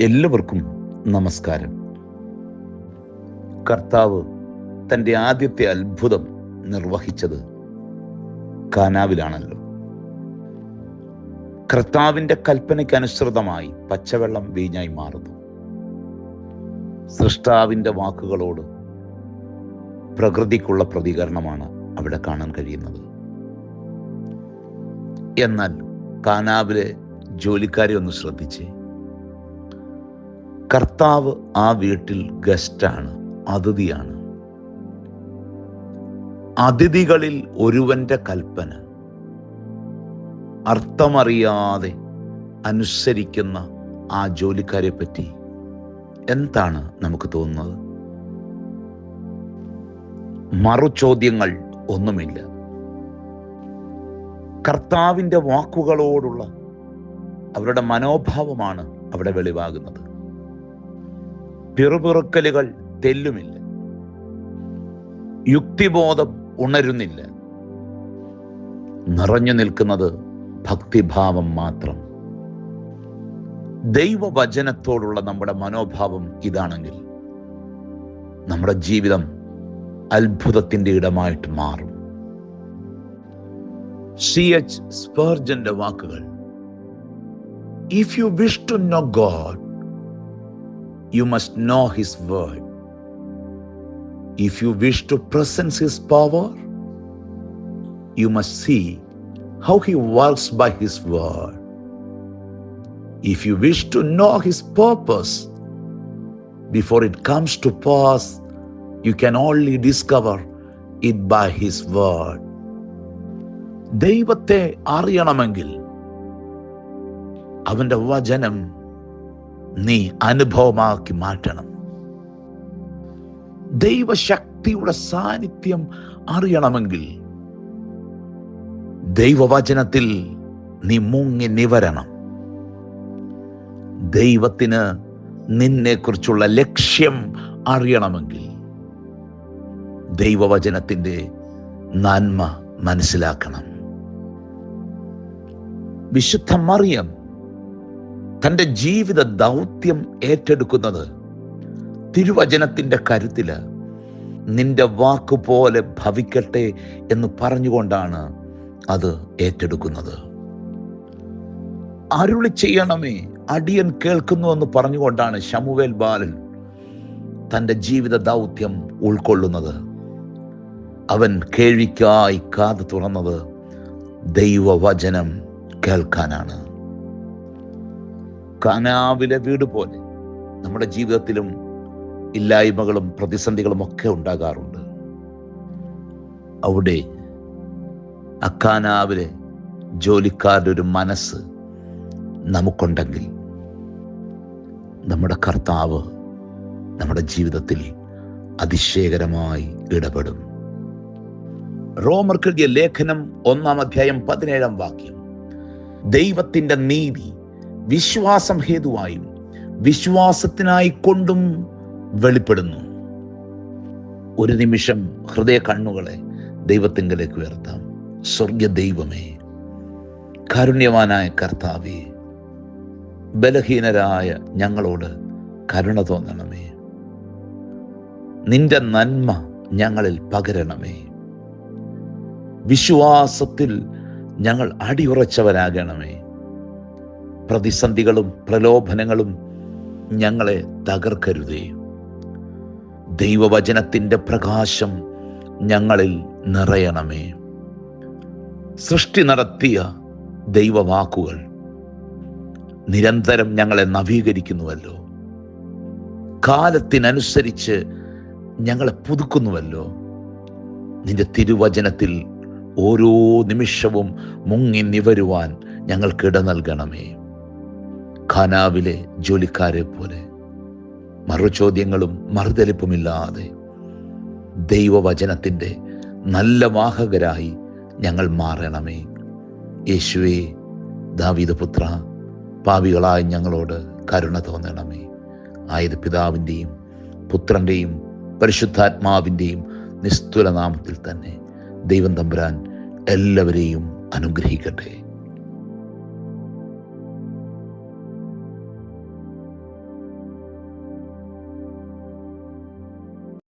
എല്ലാവർക്കും നമസ്കാരം. കർത്താവ് തന്റെ ആദ്യത്തെ അത്ഭുതം നിർവഹിച്ചത് കാനാവിലാണല്ലോ. കർത്താവിന്റെ കൽപ്പനയ്ക്കനുസൃതമായി പച്ചവെള്ളം വീഞ്ഞായി മാറുന്നു. സൃഷ്ടാവിന്റെ വാക്കുകളോട് പ്രകൃതിക്കുള്ള പ്രതികരണമാണ് അവിടെ കാണാൻ കഴിയുന്നത്. എന്നാൽ കാനാവിലെ ജോലിക്കാരെ ഒന്ന് ശ്രദ്ധിച്ചേ. കർത്താവ് ആ വീട്ടിൽ ഗസ്റ്റാണ് അതിഥിയാണ്. അതിഥികളിൽ ഒരുവന്റെ കൽപ്പന. അർത്ഥമറിയാതെ അനുസരിക്കുന്ന ആ ജോലിക്കാരെ പറ്റി എന്താണ് നമുക്ക് തോന്നുന്നത്? മറുചോദ്യങ്ങൾ ഒന്നുമില്ല. കർത്താവിന്റെ വാക്കുകളോടുള്ള അവരുടെ മനോഭാവമാണ് അവിടെ വെളിവാകുന്നത്. പിറുപിറുക്കലുകൾ തെല്ലുമില്ല. യുക്തിബോധം ഉണരുന്നില്ല. നിറഞ്ഞു നിൽക്കുന്നത് ഭക്തിഭാവം മാത്രം. ദൈവവചനത്തോടുള്ള നമ്മുടെ മനോഭാവം ഇതാണെങ്കിൽ നമ്മുടെ ജീവിതം അത്ഭുതത്തിന്റെ ഇടമായിട്ട് മാറും. സി. എച്ച്. സ്പേർജന്റെ വാക്കുകൾ if you wish to know God you must know His word. If you wish to presence His power, you must see how He works by His word. If you wish to know His purpose before it comes to pass, you can only discover it by His word. ദൈവത്തെ അറിയണമെങ്കിൽ അവന്റെ വചനം നീ അനുഭവമാക്കി മാറ്റണം. ദൈവശക്തിയുടെ സാന്നിധ്യം അറിയണമെങ്കിൽ ദൈവവചനത്തിൽ നീ മുങ്ങി നിവരണം. ദൈവത്തിന് നിന്നെക്കുറിച്ചുള്ള ലക്ഷ്യം അറിയണമെങ്കിൽ ദൈവവചനത്തിന്റെ നന്മ മനസ്സിലാക്കണം. വിശുദ്ധ മറിയം തന്റെ ജീവിത ദൗത്യം ഏറ്റെടുക്കുന്നത് തിരുവചനത്തിന്റെ കരുത്തിൽ നിന്റെ വാക്കുപോലെ ഭവിക്കട്ടെ എന്ന് പറഞ്ഞുകൊണ്ടാണ് അത് ഏറ്റെടുക്കുന്നത്. അരുളി ചെയ്യണമേ അടിയൻ കേൾക്കുന്നു എന്ന് പറഞ്ഞുകൊണ്ടാണ് ശമുവേൽ ബാലൻ തന്റെ ജീവിത ദൗത്യം ഉൾക്കൊള്ളുന്നത്. അവൻ കേൾവിക്കായി കാത് തുറന്നത് ദൈവവചനം കേൾക്കാനാണ്. കനാവിലെ വീട് പോലെ നമ്മുടെ ജീവിതത്തിലും ഇല്ലായ്മകളും പ്രതിസന്ധികളും ഒക്കെ ഉണ്ടാകാറുണ്ട്. അവിടെ അക്കാനാവിലെ ജോലിക്കാരുടെ ഒരു മനസ്സ് നമുക്കുണ്ടെങ്കിൽ നമ്മുടെ കർത്താവ് നമ്മുടെ ജീവിതത്തിൽ അതിശയകരമായി ഇടപെടും. റോമർക്കെഴുതിയ ലേഖനം ഒന്നാം അധ്യായം പതിനേഴാം വാക്യം. ദൈവത്തിന്റെ നീതി വിശ്വാസം ഹേതുവായും വിശ്വാസത്തിനായി കൊണ്ടും വെളിപ്പെടുന്നു. ഒരു നിമിഷം ഹൃദയ കണ്ണുകളെ ദൈവത്തിങ്കലേക്ക് ഉയർത്താം. സ്വർഗ ദൈവമേ കാരുണ്യവാനായ കർത്താവേ ബലഹീനരായ ഞങ്ങളോട് കരുണ തോന്നണമേ. നിന്റെ നന്മ ഞങ്ങളിൽ പകരണമേ. വിശ്വാസത്തിൽ ഞങ്ങൾ അടിയുറച്ചവരാകണമേ. പ്രതിസന്ധികളും പ്രലോഭനങ്ങളും ഞങ്ങളെ തകർക്കരുതേ. ദൈവവചനത്തിന്റെ പ്രകാശം ഞങ്ങളിൽ നിറയണമേ. സൃഷ്ടി നടത്തിയ ദൈവവാക്കുകൾ നിരന്തരം ഞങ്ങളെ നവീകരിക്കുന്നുവല്ലോ. കാലത്തിനനുസരിച്ച് ഞങ്ങളെ പുതുക്കുന്നുവല്ലോ. നിന്റെ തിരുവചനത്തിൽ ഓരോ നിമിഷവും മുങ്ങി നിവരുവാൻ ഞങ്ങൾക്ക് ഇട നൽകണമേ. ഖാനാവിലെ ജോലിക്കാരെ പോലെ മറുചോദ്യങ്ങളും മറുതലിപ്പുമില്ലാതെ ദൈവവചനത്തിന്റെ നല്ല വാഹകരായി ഞങ്ങൾ മാറണമേ. യേശുവേ ദാവീദപുത്ര പാവികളായി ഞങ്ങളോട് കരുണ തോന്നണമേ. ആയത് പിതാവിന്റെയും പുത്രന്റെയും പരിശുദ്ധാത്മാവിന്റെയും നിസ്തുലനാമത്തിൽ തന്നെ ദൈവം തമ്പുരാൻ എല്ലാവരെയും അനുഗ്രഹിക്കട്ടെ.